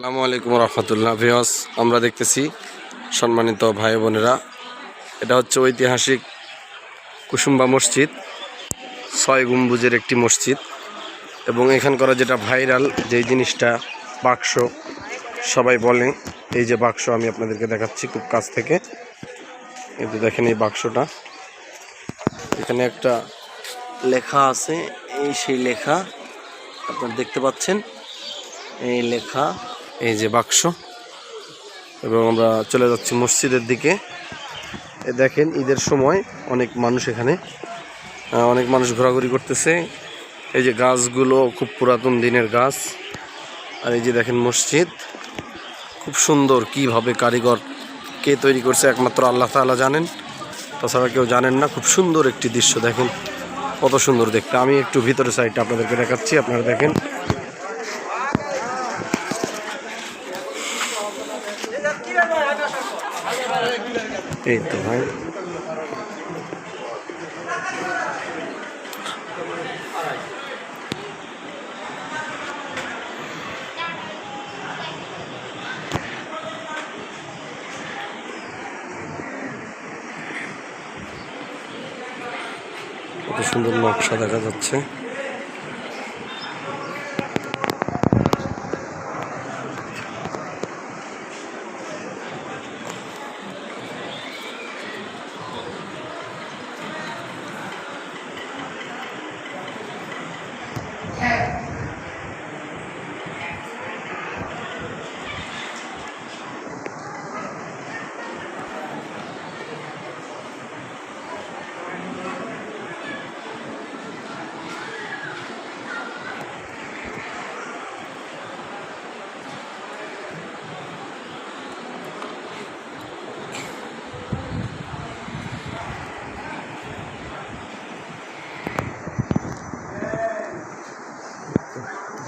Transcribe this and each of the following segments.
আসসালামু আলাইকুম রহমতুল্লাহ ভিওস আমরা দেখতেছি সম্মানিত ভাই বোনেরা, এটা হচ্ছে ঐতিহাসিক কুসুম্বা মসজিদ, ছয় গম্বুজের একটি মসজিদ, এবং এখানকার যেটা ভাইরাল, যেই জিনিসটা বাক্স, সবাই বলে, এই যে বাক্স আমি আপনাদেরকে দেখাচ্ছি খুব কাছ থেকে যে দেখেন এই বাক্সটা, এখানে একটা লেখা আছে, এই সেই লেখা আপনারা দেখতে পাচ্ছেন, এই লেখা এই যে বাক্স। এবং আমরা চলে যাচ্ছি মসজিদের দিকে। এ দেখেন, ঈদের সময় অনেক মানুষ এখানে অনেক মানুষ ঘোরাঘুরি করতেছে। এই যে গাছগুলো খুব পুরাতন দিনের গাছ। আর এই যে দেখেন মসজিদ। খুব সুন্দর কীভাবে কারিগর কে তৈরি করছে, একমাত্র আল্লাহ তাআলা জানেন। তাছাড়া কেউ জানেন না, খুব সুন্দর একটি দৃশ্য। দেখেন, কত সুন্দর দেখতে। আমি একটু ভিতরে সাইডটা আপনাদেরকে দেখাচ্ছি, আপনারা দেখেন। এই তো ভাই। সুন্দর নকশা দেখা যাচ্ছে।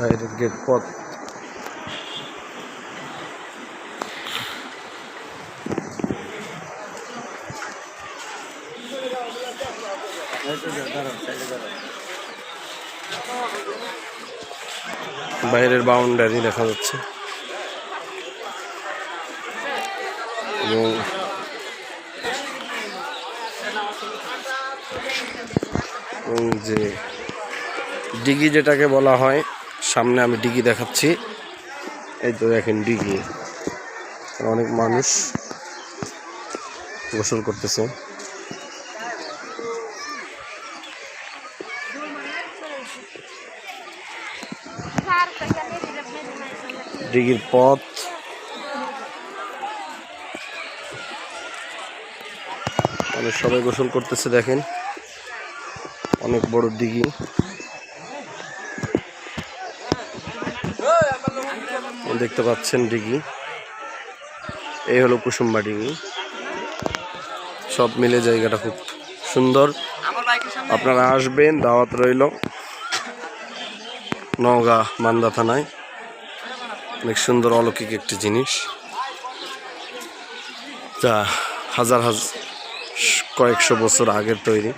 বাইরের গেট পথ বাইরের বাউন্ডারি দেখা যাচ্ছে। এবং যে ডিগি যেটাকে বলা হয় সামনে আমি ডিগি দেখাচ্ছি। এই তো দেখেন ডিগি। অনেক মানুষ গোসল করতেছে। ডিগির পথ। মানুষ সবাই গোসল করতেছে, দেখেন। অনেক বড় দিঘি দেখতে পাচ্ছেন ডিগি। এই হলো কুসুম্বা ডিগি। সব মিলে জায়গাটা খুব সুন্দর। আপনারা আসবেন, দাওয়াত রইল। নওগাঁ, মান্দা থানায়। অনেক সুন্দর অলৌকিক একটি জিনিস। যা হাজার হাজার কয়েকশো বছর আগের তৈরি।